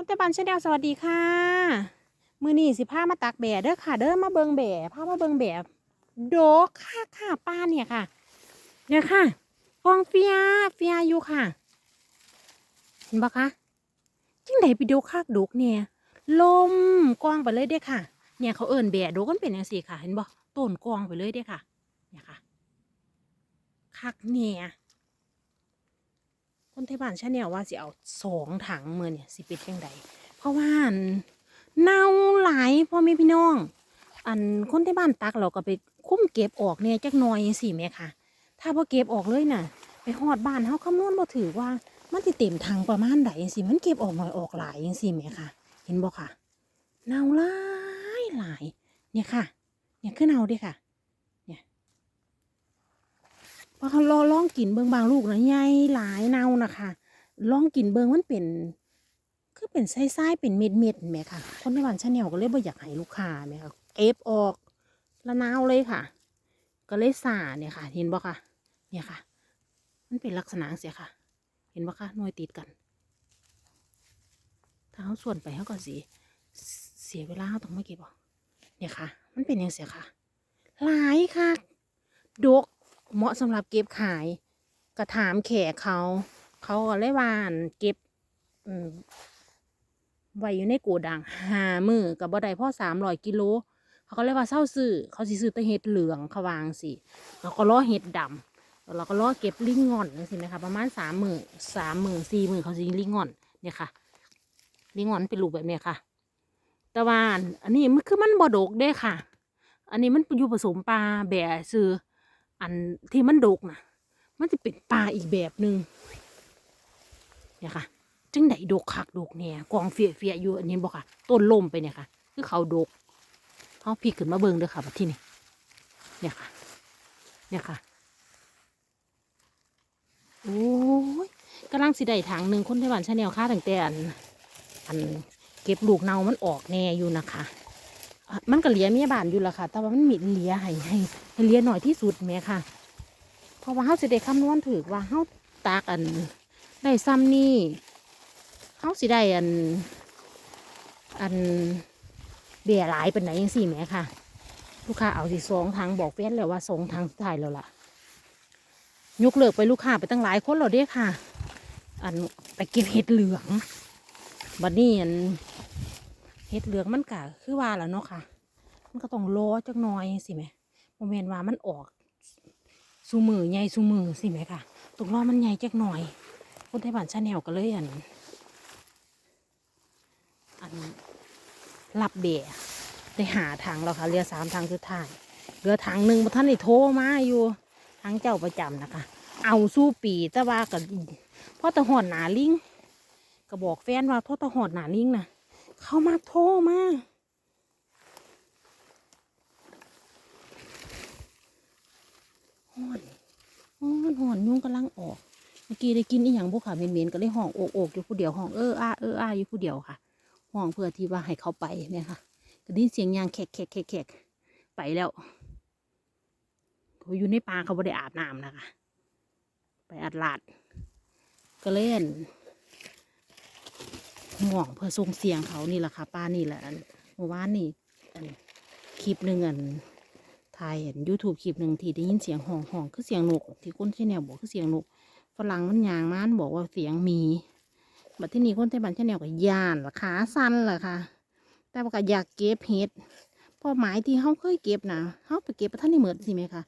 คนต่บ้านชาแนลสวัสดีค่ะ มือนี่สิพามาตักแบะเด้อค่ะ เด้อมาเบิงแบะพามาเบิงแบะโดกค่ะค่ะป้าเนี่ยค่ะเนี่ยค่ะฟองเฟียเฟียอยู่ค่ะ เห็นปะคะจังไดไปโดกคักโดกเนี่ย ลมกว้างไปเลยเด้อค่ะ เนี่ยเขาเอิ้นแบะโดกมันเป็นอย่างสี่ค่ะ เห็นบ่ต้นกว้างไปเลยเด้อค่ะ เนี่ยค่ะคักเนี่ย คนไทยบ้านชาแนลว่าสิเอาสองถังมือเนี่ยสิเป็นยังไงเพราะว่าอันเน่าหลายพ่อแม่พี่น้อง อันคนที่บ้านตักเราก็ไปคุ้มเก็บออกเนี่ยจักหน่อยสิแม่ค่ะ ถ้าพอเก็บออกเลยน่ะ ไปหอดบ้านเฮาคำนวณบ่ถือว่ามันสิเต็มถังประมาณใดสิมันเก็บออกหน่อยออกหลายจังซี่แม่ค่ะ เห็นบ่ค่ะเน่าหลายหลายเนี่ยค่ะ เนี่ยคือเน่าด้ค่ะ พอเขาลอลองกินเบิงบางลูกนะใหญ่หลายเน่านะคะล่องกินเบิงมันเป็นคือเป็นไส้ๆเป็นเม็ดเม็ดๆแหม่ค่ะ คนในบ้านชาแนลก็เลยบ่อยากให้ลูกค้าแหม่ค่ะเก็บออกละนาวเลยค่ะ ก็เลยสาเนี่ยค่ะ เห็นบ่ค่ะ เนี่ยค่ะ มันเป็นลักษณะเสียค่ะ เห็นบ่คะหน่วยติดกัน ถ้าเขาส่วนไปเขาก็สิเสียเวลาเขาต้องไม่เก็บออกเนี่ยค่ะ มันเป็นอย่างเสียค่ะหลายค่ะดก เหมาะสำหรับเก็บขายก็ถามแขกเขา เขาก็เลยว่านเก็บไว้อยู่ในโกดังหามือกับบ่ได้พ่อสามร้อยกิโลเขาก็เลยว่าเศร้าซื้อเขาสิซื้อแต่เห็ดเหลืองเขาวางสิเราก็ล้อเห็ดดำแล้วเราก็ล้อเก็บลิงงอนสินะคะประมาณสามหมือสามหมือสี่หมือเขาสิลิงงอนเนี่ยค่ะลิงงอนเป็นรูปแบบเนี้ยค่ะ แต่ว่าอันอันนี้มันคือมันบ่ดกเด้ค่ะ อันนี้มันอยู่ผสมปลาแบะซื้อ อันที่มันดกนะมันจะเป็นปลาอีกแบบหนึ่งเนี่ยค่ะจึงไดดกคักดกเนี่ยกองเฟียเฟียอยู่อันนี้บอกค่ะ ต้นลมไปเนี่ยค่ะ คือเขาดกเขาพลิกขึ้นมาเบิ่งเด้อค่ะที่นี่เนี่ยค่ะ เนี่ยค่ะโอ้ยกำลังสิได้ถังหนึ่งคนไต้หวันชาแนลค่าตั้งแต่อันอันเก็บลูกเนามันออกแน่อยู่นะคะ มันก็เหลียเมียบานอยู่ละค่ะ แต่ว่ามันมีเหลียให้ให้ให้เหลียหน่อยที่สุดแม่ค่ะ เพราะว่าเขาสิได้คำนวณถือว่าเขาตากอันได้ซ้ำนี่เขาสิได้อัน อันเบี้ยหลายเป็นไหนยังสี่แม่ค่ะ ลูกค้าเอาสิสองทางบอกแฟนแล้วว่าสองทางสุดท้ายแล้วล่ะยกเลิกไปลูกค้าไปตั้งหลายคนแล้วเด้ค่ะ อันไปเก็บเห็ดเหลืองบัดนี้อัน เห็ดเหลืองมันกะคือว่าแล้วเนาะค่ะ มันก็ต้องรอจักหน่อยสิแหม่โมเมนว่ามันออกสูมือใหญ่สูมือสิแหม่ค่ะตกรอมันใหญ่จักหน่อย คนไทยบ้านชาแนลก็เลยอันอันรับเบียได้หาทางแล้วค่ะเรือสามทางสุดท้ายเรือทางหนึ่งท่านได้โทรมาอยู่ทางเจ้าประจำนะคะ เอาสู้ปีแต่ว่ากับพ่อตะหอนหนาลิงก็บอกแฟนว่าพ่อตะหอนหนาลิงนะ เขามาโทรมาหอนหอนหอนยุงกำลังออก เมื่อกี้ได้กินอีหยังบุค่ะเหม็นๆก็เลยห้องโอกโอกอยู่ผู้เดียวห้องเอออาเอออาอยู่ผู้เดียวค่ะห้องเพื่อที่ว่าให้เขาไปเนี่ยค่ะก็ได้เสียงยางแขกแขกแขกแขกไปแล้วเขาอยู่ในป่าเขาไม่ได้อาบน้ำนะคะ ไปอัดลาดก็เล่น ห่วงเพื่อส่งเสียงเขานี่แหละค่ะ ป้านี่แหละอันเมื่อวานนี่อันคลิปหนึ่งอันถ่ายเห็นยูทูบคลิปหนึ่งที่ได้ยินเสียงห้องห้องคือเสียงนกที่คนที่แนวบอกคือเสียงนกฝรั่งมันยางมันบอกว่าเสียงหมีบัดที่นี่คนไต้หวันชแนลก็ยานละขาสั้นล่ะค่ะ แต่ว่าก็อยากเก็บเห็ดพอหมายที่เขาเคยเก็บนะเขาไปเก็บประท่านนี่เหมือนสิไหมคะ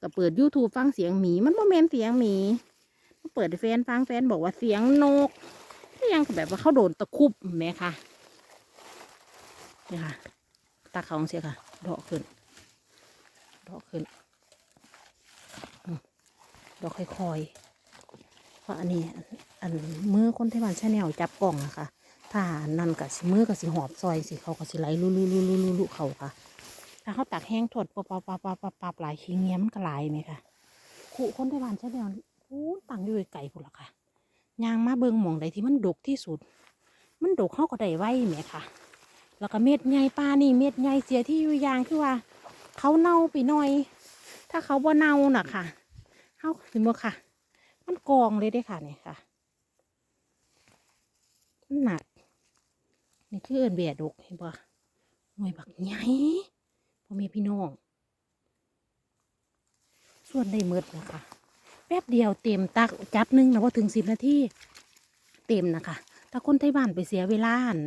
ก็เปิด YouTube ฟังเสียงหมีมันโมเมนเสียงหมีเปิดแฟนฟังแฟนบอกว่าเสียงนก ยังแบบว่าเขาโดนตะคุบไหมคะนี่ค่ะตาเขาเสียค่ะดอกขึ้นดอกขึ้นอืมดอกค่อยๆเพราะอันนี้อันมือคนไต้หวันชาแนลจับกล่องอะค่ะถ้านั่นกับสิมือกับสิหอบซอยสิเขาก็สิไหลลุลุลุลุลุลุเขาค่ะ ถ้าเขาตักแห้งถดปับปับปับปับปับปับหลายขี้เงี้ยมันก็หลายไหมคะขู่คนไต้หวันชาแนลพูนตังอยู่ไกลพุ่นละค่ะ ยางมาเบิงหมองใดที่มันดกที่สุด มันดกเขาก็ได้ไว้ไหมค่ะ แล้วก็เม็ดใหญ่ปลานี่เม็ดใหญ่เสียที่อยู่ยางคือว่า เขาเน่าไปหน่อย ถ้าเขาบ่เน่าน่ะค่ะเขาถึงบ่ค่ะ มันกองเลยได้ค่ะเนี่ยค่ะมันหนักนี่คือเอินเบียดกเห็นปะหน่วยบักใหญ่พ่อแม่พี่น้อง ส่วนได้เมดนะคะ แป๊บเดียวเต็มตักจับหนึงนะว่าถึงสิบนาทีเต็มนะคะถ้าคนไทยบ้านไปเสียเวลาอัน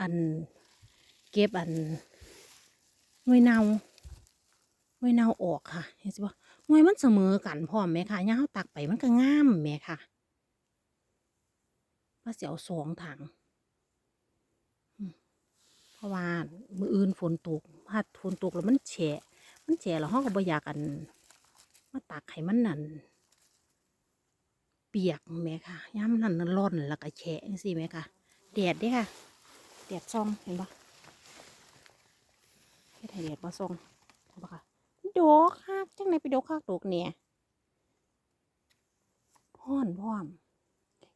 อันเก็บอันหน่วยเนาหน่วยเนาออกค่ะ เห็นสิบ่หน่วยมันเสมอกันพร้อมไหมคะย่างเขาตักไปมันก็งามแหมค่ะว่าเสียวสองถังเพราะว่ามืออื่นฝนตกพัดฝนตกแล้วมันแฉะมันแฉะแล้วห้องก็บ่อยากกัน มาตักให้มันนั่นเปียกแหม่ค่ะย่ามนั่นร้อนแล้วก็แฉะจังซี่แหม่ค่ะแดดด้ค่ะแดดซองเห็นปะเฮ็ดให้แดดมาซองเห็นปะค่ะดกค่ะจังไหนไปดกคักดกเนี่ยพ่อนพร้อม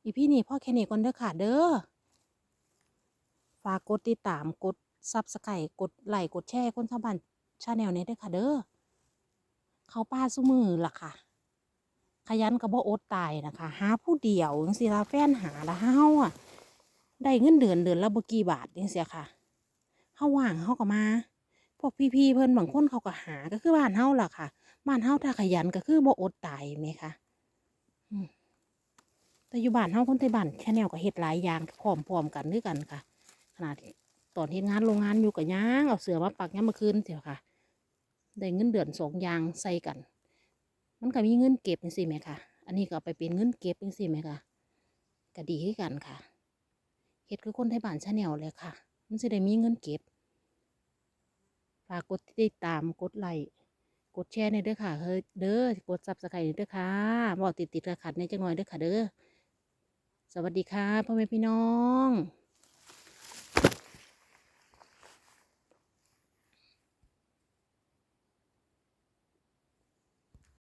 อีพี่นี่พ่อแค่นี้ก่อนเด้อค่ะเด้อฝากกดติดตามกดซับสไครต์กดไลค์กดแชร์คนชาวบ้านชาแนลนี้ด้วยค่ะเด้อ เขาป้าสุมือล่ะค่ะ ขยันกระบอกอดตายนะคะ หาผู้เดียวจังสิลาแฟนหาละเฮาอะ ได้เงินเดือนเดือนละบ่กี่บาทจังเสียค่ะเฮาว่างเฮาก็มา พวกพี่ๆเพิ่นบางคนเขาก็หาก็คือบ้านเฮาล่ะค่ะ บ้านเฮาถ้าขยันก็คือบ่อดตายไหมคะแต่อยู่บ้านเฮาคนไทยบ้านแค่แนวก็เฮ็ดหลายอย่างพร้อมๆกันด้วยกันค่ะ ขนาดตอนเฮ็ดงานโรงงานอยู่กับย่างเอาเสือมาปักย่ามมาคืนเสียค่ะ ได้เงินเดือนสองอย่างใส่กัน มันก็มีเงินเก็บจังซี่ไหมคะอันนี้ก็ไปเป็นเงินเก็บจังซี่ไหมคะก็ดีคือกันค่ะเฮ็ดคือคนไทยบ้านชาแนลเลยค่ะ มันสิได้มีเงินเก็บฝากกดติดตามกดไลค์กดแชร์ในเด้อค่ะเฮ้ยเด้อกดซับสไครต์ในเด้อค่ะบอกติดติดๆขัดในจังหน่อยเด้อค่ะเด้อสวัสดีค่ะพ่อแม่พี่น้อง